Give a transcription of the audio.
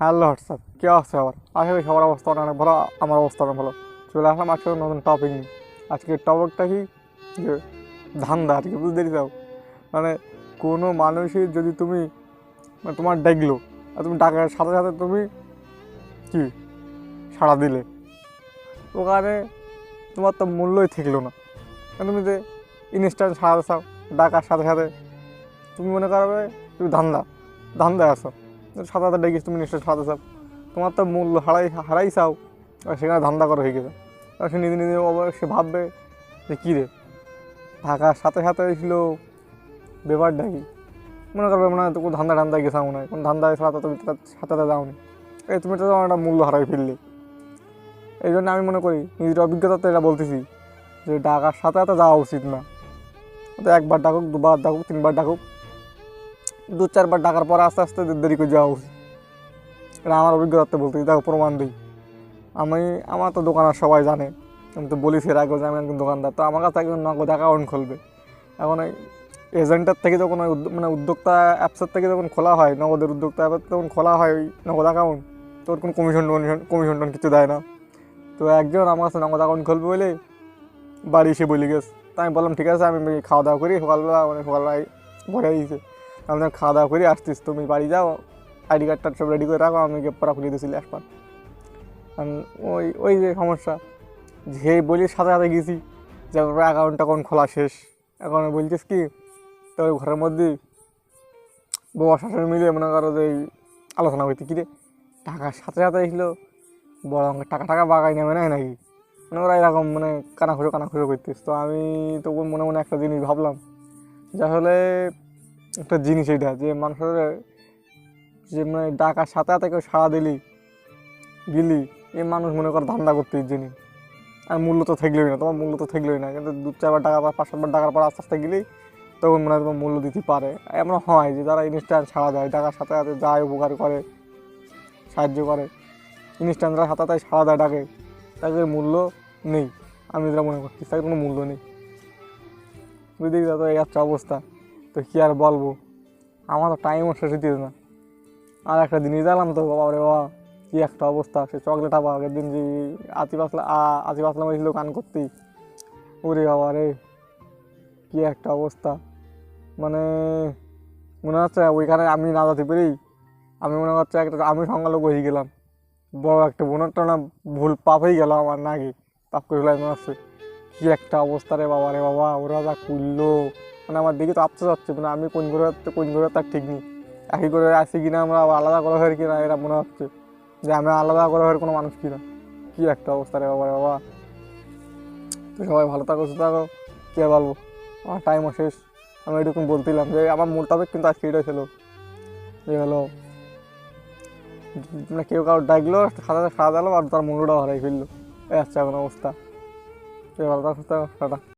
Hello WhatsApp কে আসছে আবার আশা করি সবার অবস্থা অনেক ভালো, আমার অবস্থা অনেক ভালো। চলে আসলাম আজকে নতুন টপিক নিয়ে। আজকের টপিকটা কি? যে ধান্দা আর কি বুঝতে পারছ মানে কোনো মানুষের যদি তুমি মানে তোমার ডাকলো আর তুমি ডাকার সাথে সাথে তুমি কি? সাড়া দিলে। ওখানে তোমার তো মূল্যই থাকল না। তুমি যে ইনস্ট্যান্ট সাড়া চাও ডাকার সাথে সাথে, তুমি মনে করবে তুমি ধান্দা, ধান্দায় আসো সাথে সাথে ডেকেছ তুমি নিশ্চয় সাথে চাও তোমার তো মূল্য হারাই হারাই চাও। আর সেখানে ধান্দা করা হয়ে গেছে। আর সে নিজে নিজে সে ভাববে যে কী রে? ঢাকার সাথে সাথে ছিল ব্যাপার ডাকি মনে করবে মনে হয় তো কোনো ধান্দা গেছাও মনে হয়। কোনো ধান্দায় সাথে তুমি সাথে সাথে যাওনি। এই তুমি তো তোমার একটা মূল্য হারাই ফেললে। এই জন্য আমি মনে করি, নিজের অভিজ্ঞতাতে এটা বলতেছি যে ডাকার সাথে সাথে যাওয়া উচিত না। তো একবার ডাকুক, দুবার ডাকুক, তিনবার ডাকুক। দু চারবার ডাকার পরে আস্তে আস্তে দেরি করে যাওয়া উচিত। এটা আমার অভিজ্ঞতাতে বলতে দেখো প্রমাণ দিই। আমি, আমার তো দোকানের সবাই জানে। আমি তো বলি ফের আগে যে আমি একজন দোকানদার। তো আমার কাছে একজন নগদ অ্যাকাউন্ট খুলবে। এখন ওই এজেন্টের থেকে যখন ওই মানে উদ্যোক্তা অ্যাপসের থেকে যখন খোলা হয়, নগদের উদ্যোক্তা অ্যাপের যখন খোলা হয় ওই নগদ অ্যাকাউন্ট তোর কোনো কমিশন টমিশন কমিশন টন কিছু দেয় না। তো একজন আমার কাছে নগদ অ্যাকাউন্ট খুলবে বলে বাড়ি এসে বলি গেছে। তাই আমি বললাম, ঠিক আছে, আমি খাওয়া দাওয়া করি। সকালবেলা মানে সকালবেলায় ঘরে দিয়েছে আমি খাওয়া দাওয়া করি আসতিস তুমি বাড়ি যাও, আইডি কার্ডটা সব রেডি করে রাখো, আমি পড়া খুলে দিয়েছি লাস্ট কারণ ওই ওই যে সমস্যা, যে বলি সাথে সাথে গেছি, যে আমার অ্যাকাউন্ট টাকাউন্ট খোলা শেষ। এখন বলছিস কি তো ওই ঘরের মধ্যে বাবা শাশুড়ি মিলে মনে করো যে আলোচনা করতে কী রে? টাকার সাথে সাথে এসলো, বড় অঙ্কের টাকা টাকা বাগাই নেবে না নাকি? মানে ওরা এরকম মানে কানাখুচো কানাখুচো করতিস তো আমি তখন মনে মনে একটা জিনিস ভাবলাম, যে আসলে একটা জিনিস এটা, যে মানুষের, যে মানে ডাকার সাথে সাথে কেউ সাড়া দিলি গিলি এই মানুষ মনে কর ধান্দা করতে জিনি আর মূল্য তো থাকলোই না, তোমার মূল্য তো থাকলোই না, কিন্তু দু, চারবার টাকা বা পাঁচ সাতবার টাকার পর আস্তে আস্তে গেলেই তখন মনে হয় তোমার মূল্য দিতে পারে। এমন হয় যে যারা ইনস্ট্যান্ট ছাড়া দেয় টাকার সাথে সাথে যায়, উপকার করে, সাহায্য করে ইনস্ট্যান্ট যারা তাই সাড়া দেয় ডাকে, তাদের মূল্য নেই। আমি যেটা মনে করছি তাদের কোনো মূল্য নেই। বুঝতে তো এই একটা অবস্থা। তো কী আর বলব? আমার তো টাইমও শেষ হইতে না। আর একটা জিনিস দিলাম তো, বাবা রে বাবা, কী একটা অবস্থা। সে চকলেট আবার আগের দিন যে আতিফ আসলাম আতিফ আসলাম এসেছিল গান করতেই। ওরে বাবা রে, কী একটা অবস্থা। মানে মনে হচ্ছে ওইখানে আমি না যেতে পেরেই আমি মনে হচ্ছে একটা, আমি সংখ্যালঘু হয়ে গেলাম। বড় একটা বোনারটা না ভুল পাপ হয়ে গেল আমার নাকি পাপ করে মনে হচ্ছে, কী একটা অবস্থা রে বাবা রে বাবা, ওরা যা করল। মানে আমার দিকে তো আপসে হচ্ছে মানে আমি কোন ঘরে কোন ঘরে তার ঠিক নেই। একই করে আসি কিনা আমরা আলাদা করা হয় কিনা এরা মনে হচ্ছে যে আমরা আলাদা করা হয় কোনো মানুষ কিনা। কী একটা অবস্থা রে বাবা রে বাবা। তো সবাই ভালো থাকো, সুস্থ থাকো, কে বলব? আমার টাইমও শেষ। আমি এরকম বলছিলাম যে আমার মূল টপিক কিন্তু আজকে এটাই ছিল। যে হলো মানে কেউ কারও ডাকলো খাতা খাওয়া দিলো আর তার মূল্যটাও হারাই ফেলল। এই আচ্ছা এখন অবস্থা। ভালো থাকো, টাটা।